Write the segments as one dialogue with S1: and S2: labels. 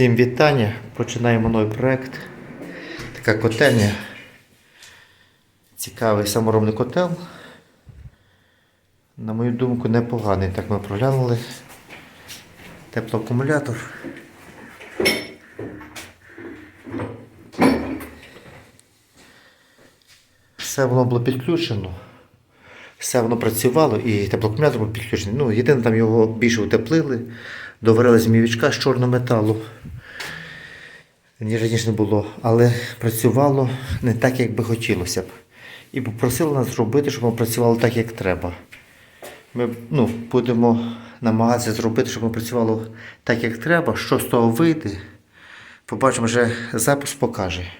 S1: Всім вітання. Починаємо новий проект. Така котельня. Цікавий саморобний котел. На мою думку, непоганий. Так ми проглянули. Теплоакумулятор. Все воно було підключено. Все воно працювало і теплоакумулятор був підключений. Ну, єдине, там його більше утеплили, доварили змівічка з чорного металу. Ніж раніше не було, але працювало не так, як би хотілося б. І попросили нас зробити, щоб воно працювало так, як треба. Ми ну, будемо намагатися зробити, щоб воно працювало так, як треба. Що з того вийде, побачимо, вже запис покаже.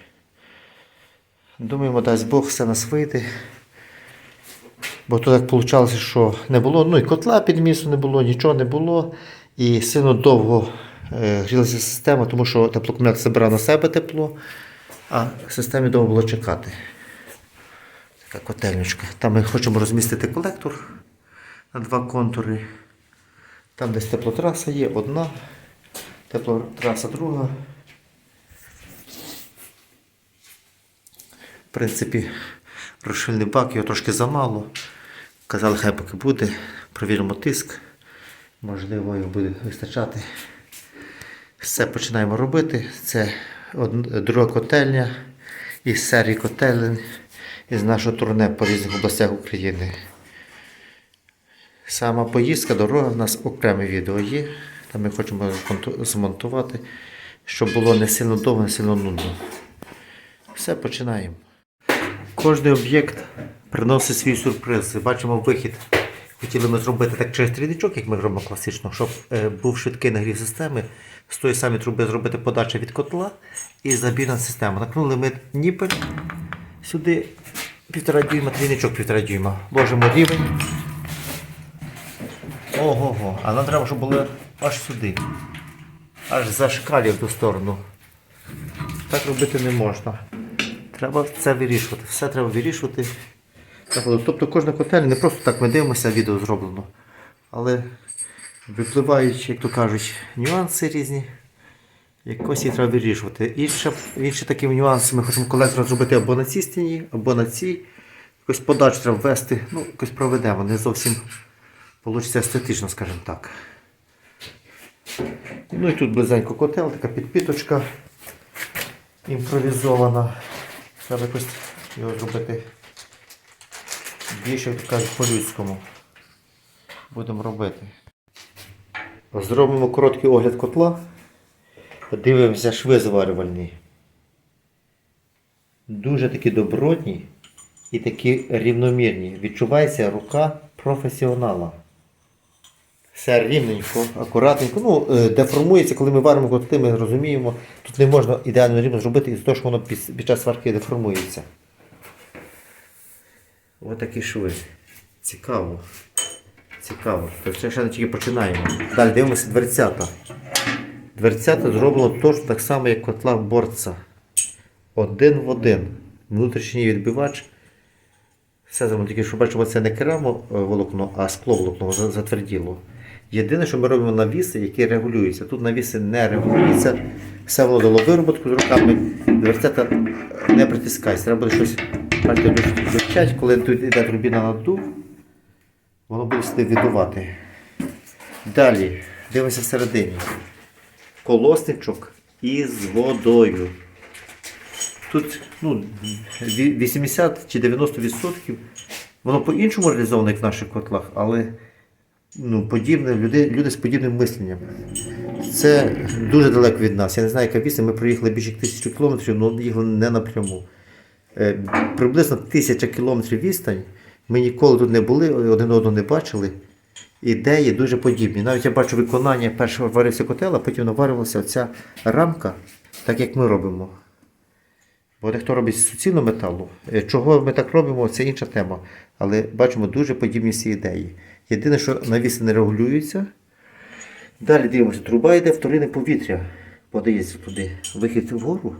S1: Думаємо, дасть Бог, все нас вийде. Бо то так вийшло, що не було, ну і котла під містом не було, нічого не було. І сильно довго е, грілася система, тому що теплокомунектор забирав на себе тепло, а системі довго було чекати. Така котельничка. Там ми хочемо розмістити колектор на два контури. Там десь теплотраса є одна, теплотраса друга. В принципі, розшильний бак, його трошки замало. Казали, хай поки буде. Провіримо тиск. Можливо, його буде вистачати. Все починаємо робити. Це друга котельня із серії котелень із нашого турне по різних областях України. Сама поїздка, дорога в нас окреме відео є. Там ми хочемо змонтувати, щоб було не сильно довго, не сильно нудно. Все, починаємо. Кожний об'єкт приносить свій сюрприз. Бачимо вихід. Хотіли ми зробити так через трійничок, як ми робимо класично, щоб е, був швидкий нагрів системи, з тої самої труби зробити подачу від котла і забірна система. Накнули ми ніпель сюди півтора дюйма, трійничок півтора дюйма. Ложимо рівень. Ого-го, а нам треба, щоб було аж сюди. Аж зашкалює в ту сторону. Так робити не можна. Треба це вирішувати. Все треба вирішувати. Так, Тобто кожна котельня не просто так ми дивимося, відео зроблено. Але випливають, як то кажуть, нюанси різні. Якось їх треба вирішувати. Інше, інші такі нюанси ми хочемо колектор зробити або на цій стіні, або на цій. Якось подачу треба ввести, ну, якось проведемо, не зовсім вийде естетично, скажімо так. Ну і тут близенько котел, така підпіточка імпровізована. Треба якось його зробити більше, кажуть, по-людському. Будемо робити. Зробимо короткий огляд котла. Подивимося шви зварювальні. Дуже такі добротні і такі рівномірні. Відчувається рука професіонала. Все рівненько, акуратненько. Ну, е, деформується, коли ми варимо котли, ми розуміємо, тут не можна ідеально рівно зробити із того, що воно під час сварки деформується. Ось такі шви. Цікаво. Цікаво. Тобто ще не тільки починаємо. Далі дивимося дверцята. Дверцята зроблено точно так само, як котла борца. Один в один. Внутрішній відбивач. Все зробимо, тільки що бачимо, це не керамо е, волокно, а скло волокно затверділо. Єдине, що ми робимо навіси, які регулюються. Тут навіси не регулюються. Все воно дало вироботку з руками. Дверцята не притискається. Треба буде щось бачите, вивчати, коли тут йде турбіна на дув, воно буде сюди віддувати. Далі, дивимося всередині. Колосничок із водою. Тут ну, 80 чи 90 відсотків. Воно по-іншому реалізовано, як в наших котлах, але ну, подібне, люди, люди з подібним мисленням. Це дуже далеко від нас. Я не знаю, яка відстань. Ми проїхали більше як тисячу кілометрів, але їхали не напряму. Е, приблизно тисяча кілометрів відстань. Ми ніколи тут не були, один одного не бачили. Ідеї дуже подібні. Навіть я бачу виконання першого варився котел, а потім наварювалася оця рамка, так як ми робимо. Бо дехто робить з суцільного металу. Е, Чого ми так робимо, це інша тема. Але бачимо дуже подібні всі ідеї. Єдине, що навіси не регулюються. Далі дивимося, труба йде вторинне повітря. Подається туди. Вихід вгору.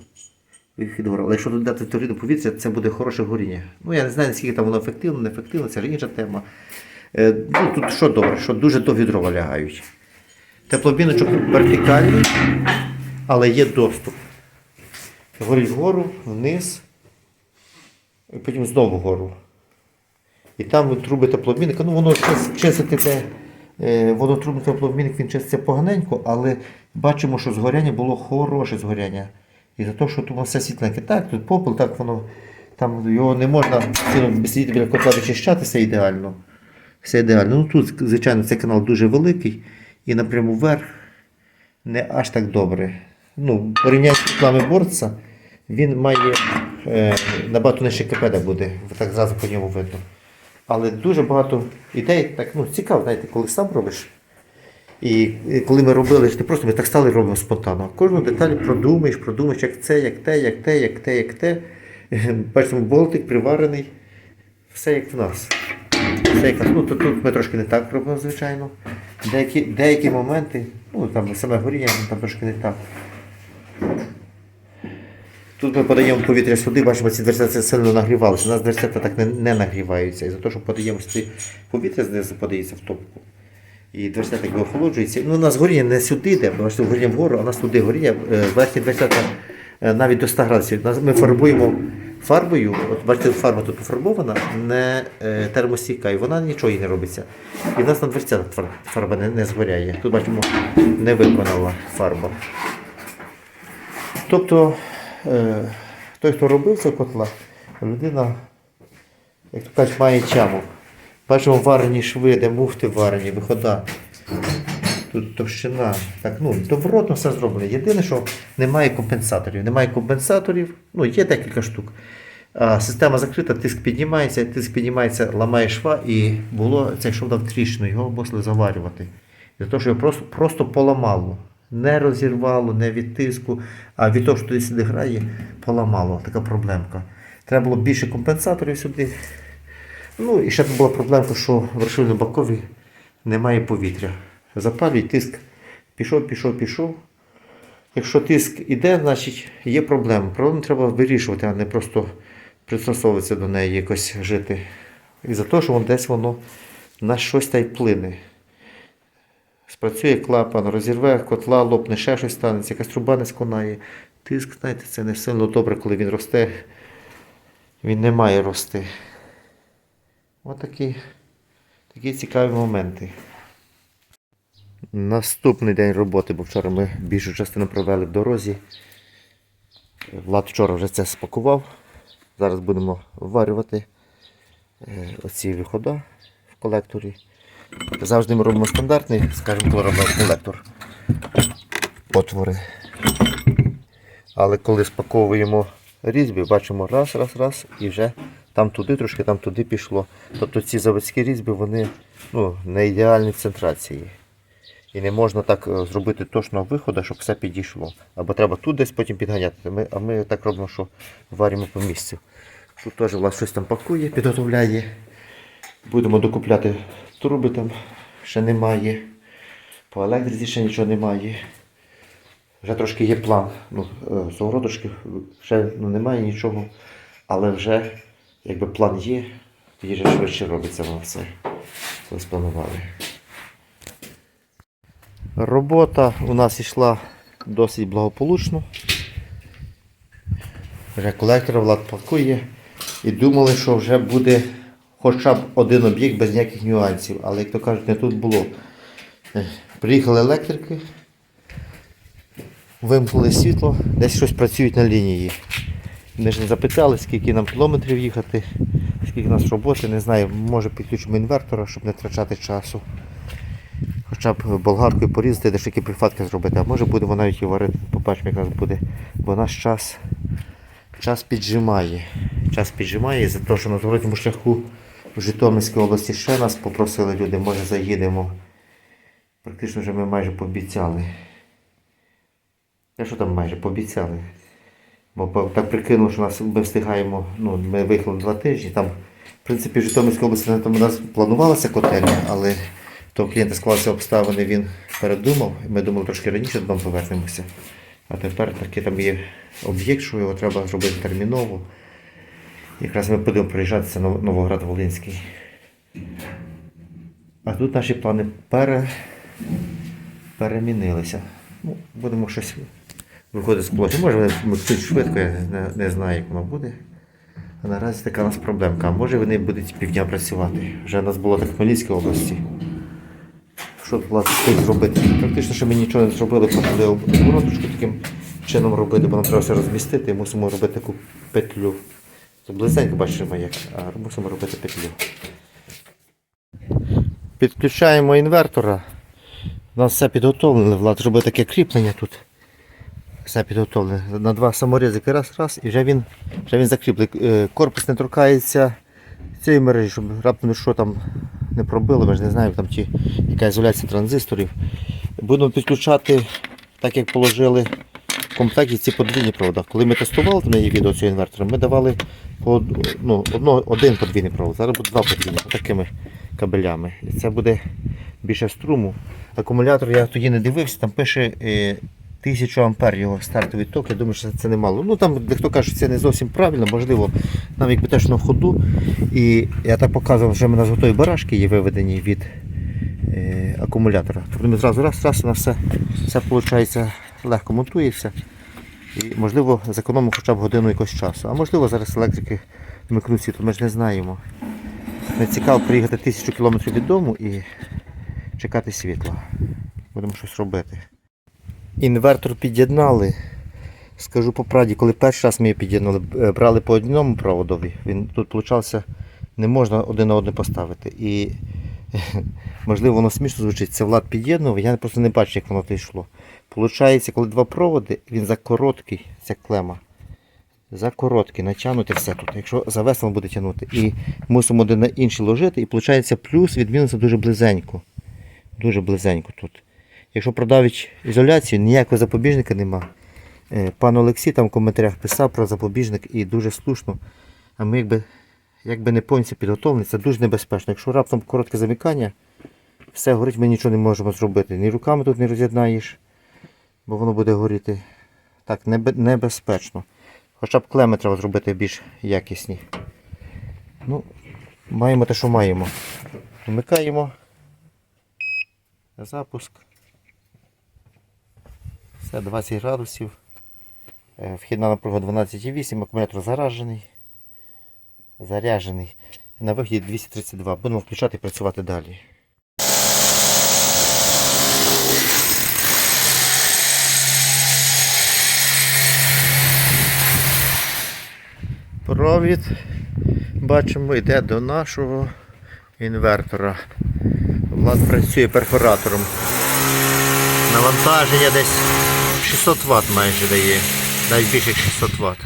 S1: Вихід вгору. Але якщо тут дати вторинне повітря, це буде хороше горіння. Ну я не знаю, наскільки там воно ефективно, неефективно, це ж інша тема. Е, ну, тут що добре, що дуже довгі дрова лягають. Теплобіночок вертикальний, але є доступ. Горить вгору, вниз, і потім знову вгору. І там труби теплообмінника, ну воно чис- чистити те, е, воно труби теплообмінник, він чиститься поганенько, але бачимо, що згоряння було хороше згоряння. І за те, що тут все світленьке. Так, тут попел, так воно, там його не можна сидіти біля котла вичищати, все ідеально. Все ідеально. Ну тут, звичайно, цей канал дуже великий і напряму вверх не аж так добре. Ну, порівняти з котлами борца, він має е, набагато нижче КПД буде, так зразу по ньому видно. Але дуже багато ідей, так ну, цікаво, знаєте, коли сам робиш. І, коли ми робили, не просто ми так стали робимо спонтанно. Кожну деталь продумаєш, продумаєш, як це, як те, як те, як те, як те. Бачимо, болтик приварений. Все як в нас. Все як в нас. Ну, тут, тут ми трошки не так робимо, звичайно. Деякі, деякі моменти, ну там саме горіння, там трошки не так. Тут ми подаємо повітря сюди, бачимо, ці дверцята сильно нагрівалися. У нас дверцята так не, не нагріваються. І за те, що подаємо сюди повітря знизу подається в топку. І дверцята якби охолоджується. Ну, у нас горіння не сюди йде, бо що горіння вгору, а у нас туди горіння, е, верхні дверцята е, навіть до 100 градусів. Ми фарбуємо фарбою, от бачите, фарба тут пофарбована, не е, термостійка, і вона нічого не робиться. І в нас на дверцята фар- фарба не, не згоряє. Тут бачимо, не виконала фарба. Тобто, той, хто робив це котла, людина, як то кажуть, має чаму. Бачимо варені шви, де муфти варені, вихода. Тут товщина. Так, ну, добротно все зроблено. Єдине, що немає компенсаторів. Немає компенсаторів, ну, є декілька штук. А, система закрита, тиск піднімається, тиск піднімається, ламає шва і було цей шов дав тріщину, його мусили заварювати. І того, що його просто, просто поламало. Не розірвало, не від тиску, а від того, що туди сюди грає, поламало. Така проблемка. Треба було більше компенсаторів сюди. Ну і ще була проблемка, що в розшивно-бакові немає повітря. Запалюють тиск. Пішов, пішов, пішов. Якщо тиск іде, значить є проблема. Проблему треба вирішувати, а не просто пристосовуватися до неї, якось жити. І за те, що воно десь воно на щось та й вплине. Спрацює клапан, розірве котла, лопне, ще щось станеться, якась труба не сконає. Тиск, знаєте, це не сильно добре, коли він росте. Він не має рости. Ось такі, цікаві моменти. Наступний день роботи, бо вчора ми більшу частину провели в дорозі. Влад вчора вже це спакував. Зараз будемо варювати е, оці виходи в колекторі. Завжди ми робимо стандартний, скажімо, коли колектор. Отвори. Але коли спаковуємо різьби, бачимо раз, раз, раз, і вже там туди трошки, там туди пішло. Тобто ці заводські різьби, вони ну, не ідеальні в центрації. І не можна так е, зробити точного виходу, щоб все підійшло. Або треба тут десь потім підганяти. Ми, а ми так робимо, що варимо по місцю. Тут теж Влад щось там пакує, підготовляє. Будемо докупляти труби там, ще немає. По електриці ще нічого немає. Вже трошки є план. Ну, е, з огородочки ще ну, немає нічого, але вже якби план є, тоді вже швидше робиться воно все. Це спланували. Робота у нас йшла досить благополучно. Вже колектор Влад пакує і думали, що вже буде хоча б один об'єкт без ніяких нюансів. Але як то кажуть, не тут було. Е, Приїхали електрики, вимкнули світло, десь щось працюють на лінії. Ми ж не запитали, скільки нам кілометрів їхати, скільки у нас роботи, не знаю, може підключимо інвертора, щоб не втрачати часу. Хоча б болгаркою порізати, де ж які прихватки зробити, а може будемо навіть і варити, побачимо, як нас буде. Бо наш час, час піджимає. Час піджимає за те, що на зворотньому шляху в Житомирській області ще нас попросили люди, може заїдемо. Практично вже ми майже пообіцяли. Те, що там майже пообіцяли. Бо так прикинуло, що нас ми встигаємо, ну, ми виїхали два тижні. Там, в принципі, в Житомирській області там у нас планувалася котельня, але то клієнта склалися обставини, він передумав. Ми думали трошки раніше додому повернемося. А тепер такий там є об'єкт, що його треба зробити терміново. Якраз ми будемо приїжджати, це Нов- Новоград Волинський. А тут наші плани пере... перемінилися. Ну, будемо щось виходить з положення. Може вони вмикнуть швидко, я не, не знаю, як воно буде. А наразі така у нас проблемка. А може вони будуть півдня працювати. Вже у нас було так в Хмельницькій області. Що влад встиг зробити? Практично, що ми нічого не зробили, почали обороточку таким чином робити, бо нам треба все розмістити і мусимо робити таку петлю. Це близенько бачимо як, а мусимо робити петлю. Підключаємо інвертора. У нас все підготовлене, Влад зробив таке кріплення тут. Все підготовлене. На два саморізики раз, раз, і вже він, вже він закріплений. Е, Корпус не торкається цієї мережі, щоб раптом що там не пробило, ми ж не знаємо, там чи яка ізоляція транзисторів. Будемо підключати, так як положили в комплекті ці подвійні провода. Коли ми тестували є відео цього інвертора, ми давали по, ну, одно, один подвійний провод, зараз буде два подвійні, такими кабелями. І це буде більше струму. Акумулятор я тоді не дивився, там пише е, 1000 ампер його стартовий ток. Я думаю, що це немало. Ну там дехто каже, що це не зовсім правильно, можливо, нам якби теж на ходу. І я так показував, що в мене готові барашки є виведені від е, акумулятора. Тобто ми зразу раз, раз, у нас все, все виходить, легко монтується. І можливо зекономимо хоча б годину якогось часу. А можливо зараз електрики вмикнуть світло, ми ж не знаємо. Не цікаво приїхати тисячу кілометрів від дому і чекати світла. Будемо щось робити. Інвертор під'єднали. Скажу по правді, коли перший раз ми її під'єднали, е, брали по одному проводові, він тут получався, не можна один на один поставити. І можливо воно смішно звучить, це Влад під'єднував, я просто не бачу, як воно йшло. Получається, коли два проводи, він за короткий, ця клема. За короткий, натягнути все тут. Якщо завесно буде тягнути. І мусимо один на інший ложити, і виходить плюс від мінуса дуже близенько. Дуже близенько тут. Якщо продавить ізоляцію, ніякого запобіжника нема. Е, Пан Олексій там в коментарях писав про запобіжник і дуже слушно. А ми якби, якби не повністю підготовлені, це дуже небезпечно. Якщо раптом коротке замикання, все горить, ми нічого не можемо зробити. Ні руками тут не роз'єднаєш, бо воно буде горіти. Так, небезпечно. Хоча б клеми треба зробити більш якісні. Ну, маємо те, що маємо. Вмикаємо. Запуск. Все, 20 градусів. Е, Вхідна напруга 12,8, акумулятор заражений. Заряджений. На виході 232. Будемо включати і працювати далі. Провід, бачимо, йде до нашого інвертора. Влад працює перфоратором. Навантаження десь 600 Вт майже дає. Навіть більше 600 Вт.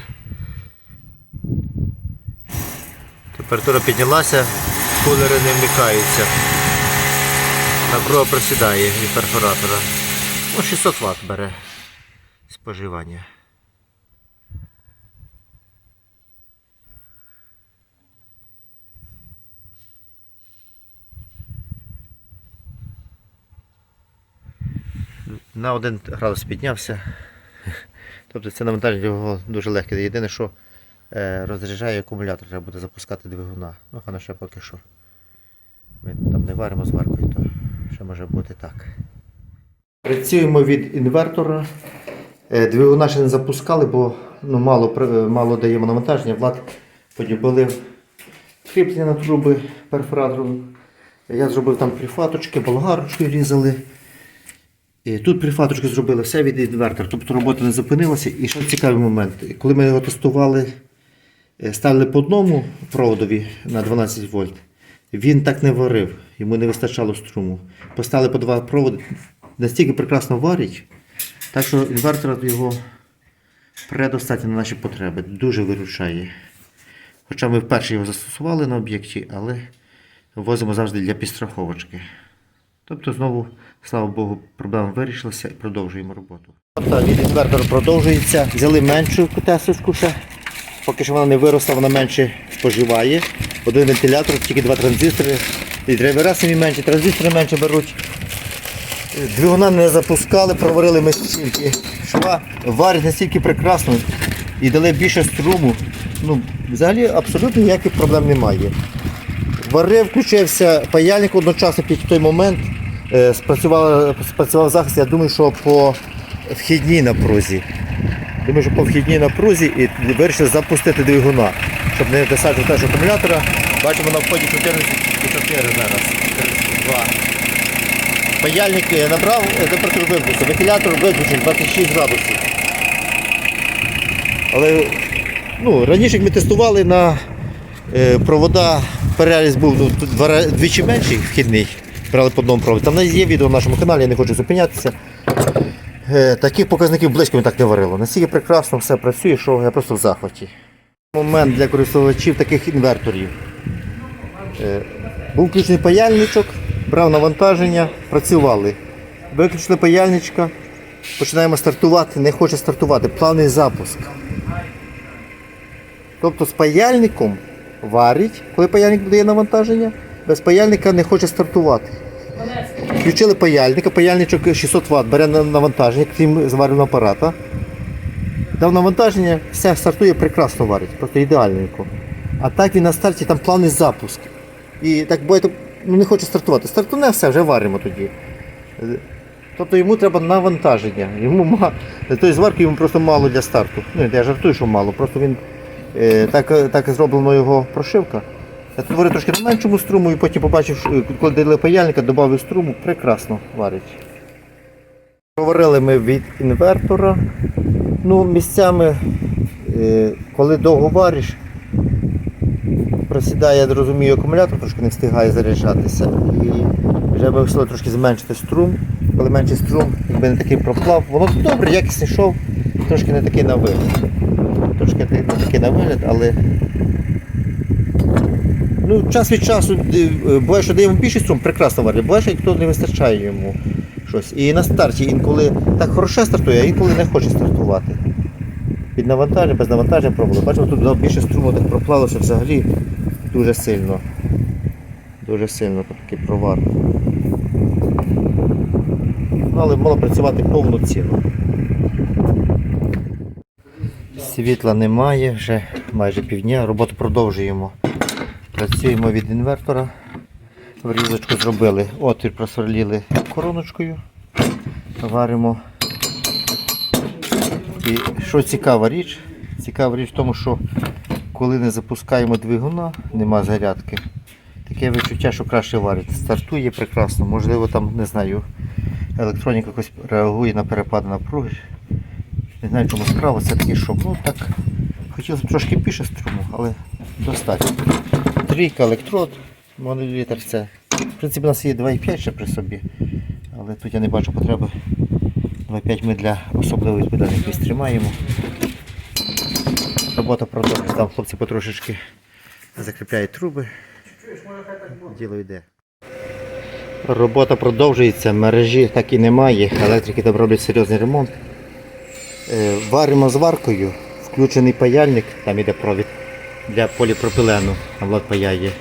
S1: Температура піднялася, кулери не вмикаються. Напруга просідає від перфоратора. Ну, 600 Вт бере споживання. На 1 градус піднявся. Тобто це навантаження його дуже легке. Єдине, що е, розряджає акумулятор, треба буде запускати двигуна. Ну, хана ще поки що. Ми там не варимо з варкою, то ще може бути так. Працюємо від інвертора. Е, Двигуна ще не запускали, бо ну, мало, е, мало даємо навантаження. Влад подібалив кріплення на труби перфоратором. Я зробив там прифаточки, болгарочкою різали. І тут прифаточку зробили все від інвертора, тобто робота не зупинилася. І ще цікавий момент. Коли ми його тестували, е, ставили по одному проводові на 12 вольт, він так не варив, йому не вистачало струму. Поставили по два проводи, настільки прекрасно варить, так що інвертор його предостатньо на наші потреби, дуже виручає. Хоча ми вперше його застосували на об'єкті, але возимо завжди для підстраховочки. Тобто знову, слава Богу, проблема вирішилася і продовжуємо роботу. Від продовжується. Взяли меншу тесочку ще. Поки що вона не виросла, вона менше споживає. Один вентилятор, тільки два транзистори. І драйвера самі менші, транзистори менше беруть. Двигуна не запускали, проварили ми стільки. Шва варять настільки прекрасно і дали більше струму. Ну, взагалі абсолютно ніяких проблем немає. Варив, включився паяльник одночасно під той момент. Е, Спрацював, спрацював захист, я думаю, що по вхідній напрузі. Думаю, що по вхідній напрузі і вирішили запустити двигуна, щоб не писати теж акумулятора. Бачимо на вході 14,4 зараз. 42. Паяльник е, набрав, температуру вимкнувся, вентилятор виключений 26 градусів. Але ну, раніше як ми тестували на е, провода, переріз був двічі менший вхідний. Брали по одному проводу. Там є відео на нашому каналі, я не хочу зупинятися. Е, таких показників близько так не варило. Настільки прекрасно все працює, що я просто в захваті. Момент для користувачів таких інверторів. Е, був включений паяльничок, брав навантаження, працювали. Виключили паяльничка, починаємо стартувати, не хоче стартувати, плавний запуск. Тобто з паяльником варить, коли паяльник дає навантаження, без паяльника не хоче стартувати. Включили паяльника, паяльничок 600 Вт бере навантаження, крім звареного апарата. Дав навантаження, все стартує прекрасно варить, просто ідеальненько. А так він на старті там плавний запуск. І так буває, ну, не хоче стартувати. Стартуне все, вже варимо тоді. Тобто йому треба навантаження. Йому ма... Тобто зварки йому просто мало для старту. Ну, я жартую, що мало. Просто він е, так, так зроблено його прошивка. Я тут трошки на меншому струму і потім побачив, е, коли дали паяльника, додав струму, прекрасно варить. Говорили ми від інвертора. Ну, місцями, е, коли довго вариш, просідає, я розумію, акумулятор трошки не встигає заряджатися. І вже би вирішили трошки зменшити струм. Коли менший струм, якби не такий проплав, воно добре, якісний йшов, трошки не такий на вигляд. Трошки не такий на вигляд, але ну, час від часу е, буває, що даємо більший струм, прекрасно варить, буває, що то не вистачає йому щось. І на старті інколи так хороше стартує, а інколи не хоче стартувати. Під навантаженням, без навантаження пробували. Бачимо, тут більше струму так проплалося взагалі дуже сильно. Дуже сильно такий провар. Ну, але мало працювати повноцінно. Світла немає, вже майже півдня. Роботу продовжуємо. Працюємо від інвертора. Врізочку зробили. Отвір просверліли короночкою. Варимо. І що цікава річ? Цікава річ в тому, що коли не запускаємо двигуна, нема зарядки. Таке відчуття, що краще варить. Стартує прекрасно, можливо, там, не знаю, електроніка якось реагує на перепади напруги. Не знаю, чому справа, це такий шок. Ну так, хотілося б трошки більше струму, але достатньо. Трійка електрод, монолітр це. В принципі, у нас є 2,5 ще при собі, але тут я не бачу потреби. 2,5 ми для особливо відповідальних місць тримаємо. Робота продовжується, там хлопці потрошечки закріпляють труби. Діло йде. Робота продовжується, мережі так і немає, електрики там роблять серйозний ремонт. Е, Варимо зваркою, включений паяльник, там іде провід для поліпропилену, влад паяє.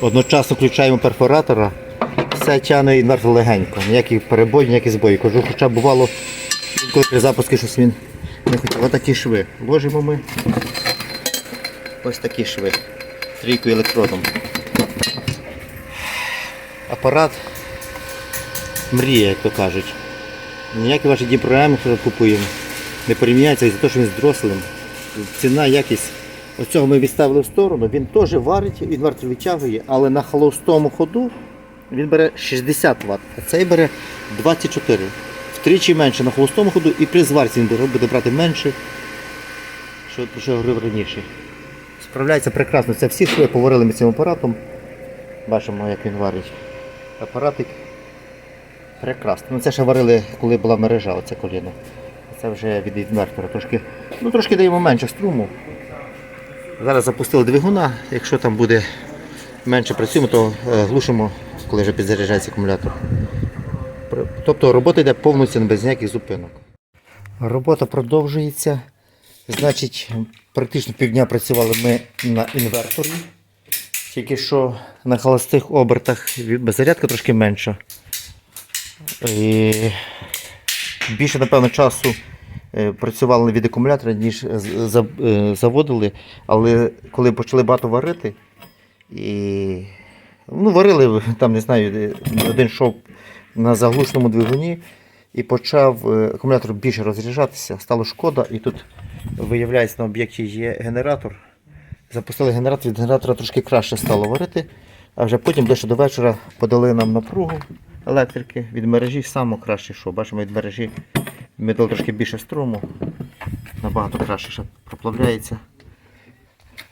S1: Одночасно включаємо перфоратора, все тягне інвертор легенько, ніяких перебоїв, ніяких збоїв. Кажу, хоча бувало, коли при запуску щось він не хотів. Ось такі шви. Ложимо ми. Ось такі шви. Трійкою електродом. Апарат мріє, як то кажуть. Ніякі ваші діпрограми, що купуємо, не порівняються із-за того, що він з дрослим. Ціна, якість. Оцього ми відставили в сторону, він теж варить, інвертор витягує, але на холостому ходу він бере 60 Вт, а цей бере 24 Втричі менше на холостому ходу і при зварці він буде- брати менше, що, про що я говорив раніше. Справляється прекрасно. Це всі шви поварили ми цим апаратом. Бачимо, як він варить. Апаратик прекрасно. Ну це ще варили, коли була мережа, оце коліно. Це вже від інвертора. Трошки, ну, трошки даємо менше струму. Зараз запустили двигуна, якщо там буде менше працюємо, то е, глушимо, коли вже підзаряджається акумулятор. Тобто робота йде повноцінно без ніяких зупинок. Робота продовжується. Значить, практично півдня працювали ми на інверторі. Тільки що на холостих обертах зарядка трошки менша. І більше, напевно, часу працювали від акумулятора, ніж за- е, заводили. Але коли почали багато варити, і ну, варили там, не знаю, один шов на заглушеному двигуні, і почав е, акумулятор більше розряджатися, стало шкода, і тут виявляється на об'єкті є генератор. Запустили генератор, від генератора трошки краще стало варити, а вже потім ближче до вечора подали нам напругу електрики від мережі, саме краще, що бачимо від мережі ми дали трошки більше струму, набагато краще ще проплавляється.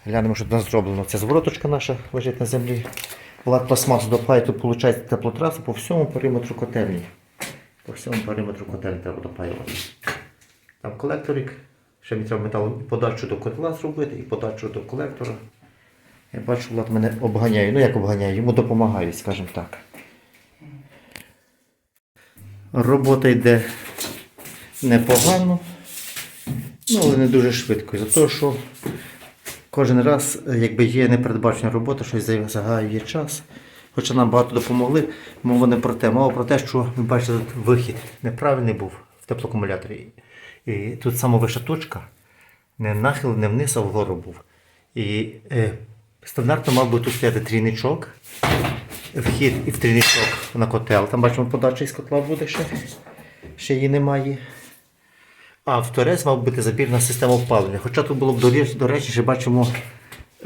S1: Глянемо, що нас зроблено. Це звороточка наша лежить на землі. Влад пластмасу допає, тут виходить теплотраса по всьому периметру котельні. По всьому периметру котельні треба допаювати. Там колекторик. Ще мені треба металом і подачу до котла зробити, і подачу до колектора. Я бачу, Влад мене обганяє. Ну як обганяє, йому допомагаю, скажімо так. Робота йде непогано, ну але не дуже швидко. За те, що кожен раз якби є непередбачена робота, щось загаює час. Хоча нам багато допомогли, мова не про те. Мова про те, що ви бачите, тут вихід неправильний був в теплоакумуляторі. І тут сама вища точка, не нахил, не вниз, а вгору був. І е, стандартно мав би тут стояти трійничок, вхід і в трійничок на котел. Там бачимо, подача із котла буде ще, ще її немає. А в торець мав бути забірна система опалення. Хоча тут було б до, речі- що бачимо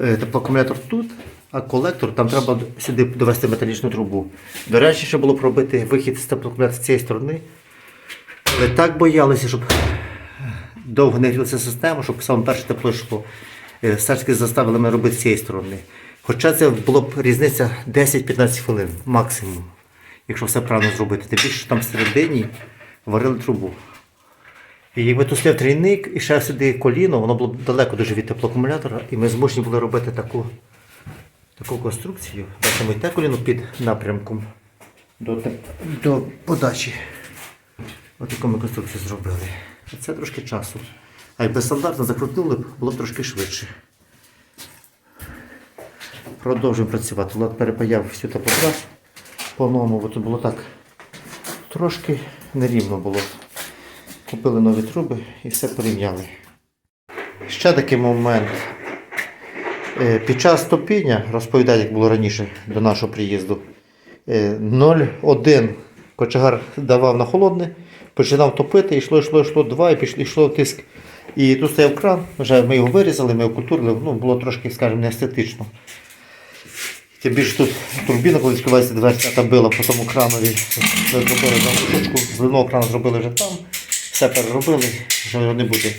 S1: е, теплоакумулятор тут, а колектор там треба сюди довести металічну трубу. До речі, ще було б робити вихід з теплоакумулятора з цієї сторони. Але так боялися, щоб довго не грілася система, щоб саме перше тепло йшло. Е, Все заставили мене робити з цієї сторони. Хоча це було б різниця 10-15 хвилин максимум, якщо все правильно зробити. Тим більше там всередині варили трубу. І якби тут стояв трійник і ще сюди коліно, воно було б далеко дуже від теплоакумулятора, і ми змушені були робити таку, таку конструкцію. Бачимо і те коліно під напрямком до, до подачі. Ось таку ми конструкцію зробили. А Це трошки часу. А якби стандартно закрутили, було б трошки швидше. Продовжуємо працювати. Влад перепаяв всю по-новому, бо тут було так трошки нерівно було. Купили нові труби і все порівняли. Ще такий момент. Е, Під час топіння, розповідаю, як було раніше до нашого приїзду, е, 0,1 кочегар давав на холодне, починав топити, йшло, йшло, йшло 2 і пішло, йшло тиск. І тут стояв кран, вже ми його вирізали, ми окультурили, ну, було трошки, скажімо, не естетично. Тим більше тут турбіна, коли відкривається дверця, та била по тому кранові. Зробили там штучку, зливного крану зробили вже там, все переробили, вже його не буде.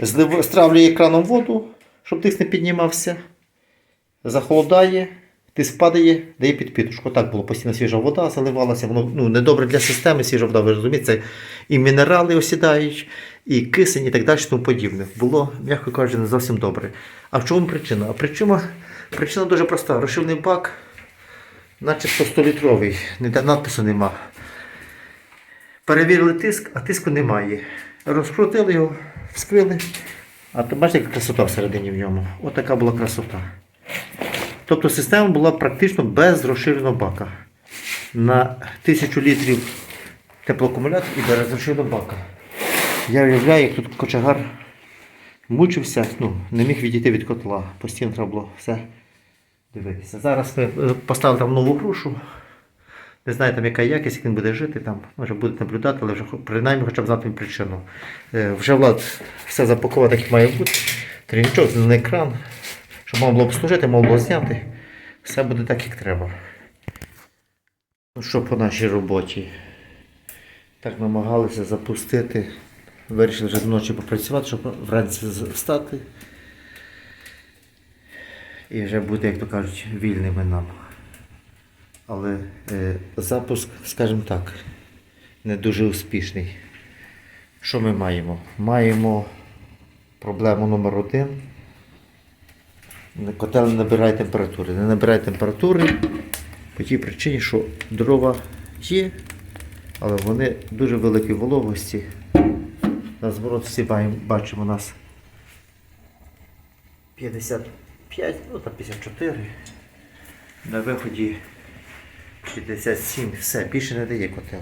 S1: Злив, стравлює краном воду, щоб тиск не піднімався. Захолодає, тиск падає, дає підпітушку. Так було постійно свіжа вода заливалася, воно ну, недобре для системи, свіжа вода, ви розумієте, і мінерали осідають, і кисень, і так далі, тому подібне. Було, м'яко кажучи, не зовсім добре. А в чому причина? А причина, причина дуже проста. Розшивний бак, начебто 100-літровий, ніде надпису нема. Перевірили тиск, а тиску немає. Розкрутили його, вскрили. А то бачите, яка красота всередині в ньому. От була красота. Тобто система була практично без розширеного бака. На 1000 літрів теплоакумулятор і без розширеного бака. Я уявляю, як тут кочегар мучився, ну, не міг відійти від котла. Постійно треба було все дивитися. Зараз ми е, поставили там нову грушу. Не знаю, там яка якість, як він буде жити, там може буде наблюдати, але вже принаймні хоча б знати причину. Е, Вже влад все запаковано, як має бути. Трінічок, зелений екран, щоб можна було б служити, можна було зняти. Все буде так, як треба. Ну що по нашій роботі? Так намагалися запустити. Вирішили вже вночі попрацювати, щоб вранці встати. І вже бути, як то кажуть, вільними нам. Але е, запуск, скажімо так, не дуже успішний. Що ми маємо? Маємо проблему номер один. Котел не набирає температури. Не набирає температури по тій причині, що дрова є, але вони дуже великої вологості. На зворот всі бачимо у нас 55, ну там 54. На виході 67, все, більше не дає котел.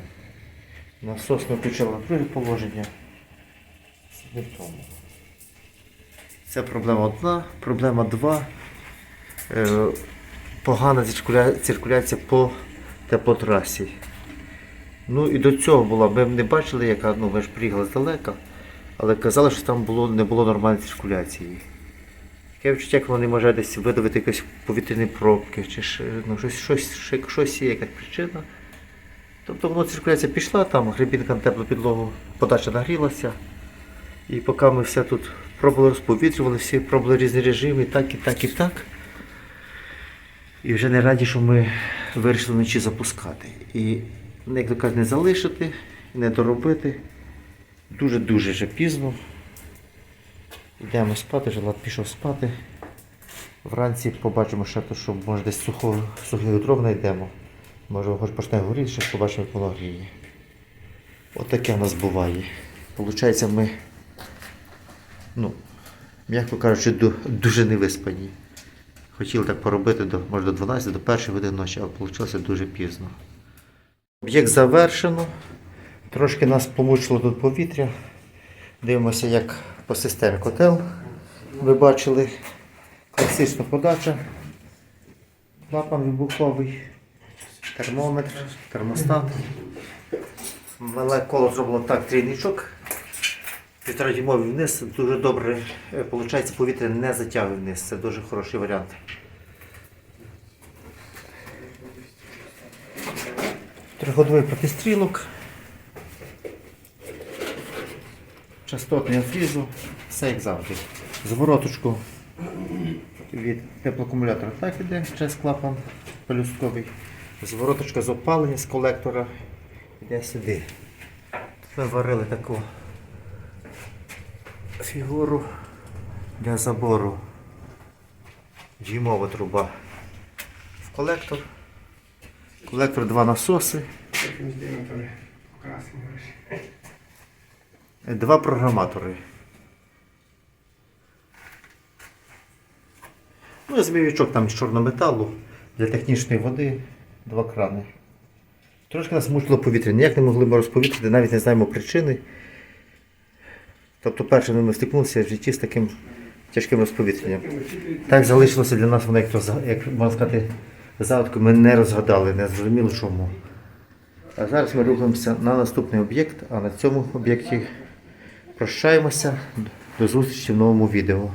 S1: Насос ми включили на друге положення. Не тому. Це проблема одна, проблема два. Е, погана циркуляція по теплотрасі. Ну і до цього було, ми не бачили, яка, ну ми ж приїхали здалека, але казали, що там було, не було нормальної циркуляції. Таке відчуття, як вони може десь видавити якісь повітряні пробки, чи ну, щось, щось, щось, щось є, якась причина. Тобто воно циркуляція пішла, там грибінка на теплу підлогу, подача нагрілася. І поки ми все тут пробували розповітрювали, всі пробували різні режими, так, і так, і так. І вже не раді, що ми вирішили вночі запускати. І, як то кажуть, не залишити, не доробити. Дуже-дуже вже пізно. Йдемо спати, вже пішов спати. Вранці побачимо ще то, що може десь сухо, сухих дров знайдемо. Може хоч почне горіти, ще побачимо, як воно гріє. От в нас буває. Получається, ми, ну, м'яко кажучи, ду- дуже невиспані. Хотіли так поробити до, може до 12, до 1 години ночі, але вийшло дуже пізно. Об'єкт завершено. Трошки нас помучило тут повітря. Дивимося, як по системі котел. Ви бачили класична подача. Клапан вибуховий, термометр, термостат. Мале коло зроблено так, трійничок. Півтора дюймовий вниз, дуже добре. е, Получається, повітря не затягує вниз. Це дуже хороший варіант. Триходовий протистрілок. Частотний фрізу, все як завжди. Звороточку від теплоакумулятора так іде, через клапан пелюстковий. Звороточка з опалення з колектора йде сюди. Ми варили таку фігуру для забору. Дюймова труба в колектор. Колектор два насоси. Два програматори. Ну, і змійовичок там з чорного металу для технічної води, два крани. Трошки нас мучило повітря. Ніяк не могли ми розповітрити, навіть не знаємо причини. Тобто перше ми стикнулися в житті з таким тяжким розповітренням. Так залишилося для нас воно, як, як можна сказати, загадку ми не розгадали, не зрозуміли чому. А зараз ми рухаємося на наступний об'єкт, а на цьому об'єкті прощаємося. До зустрічі в новому відео.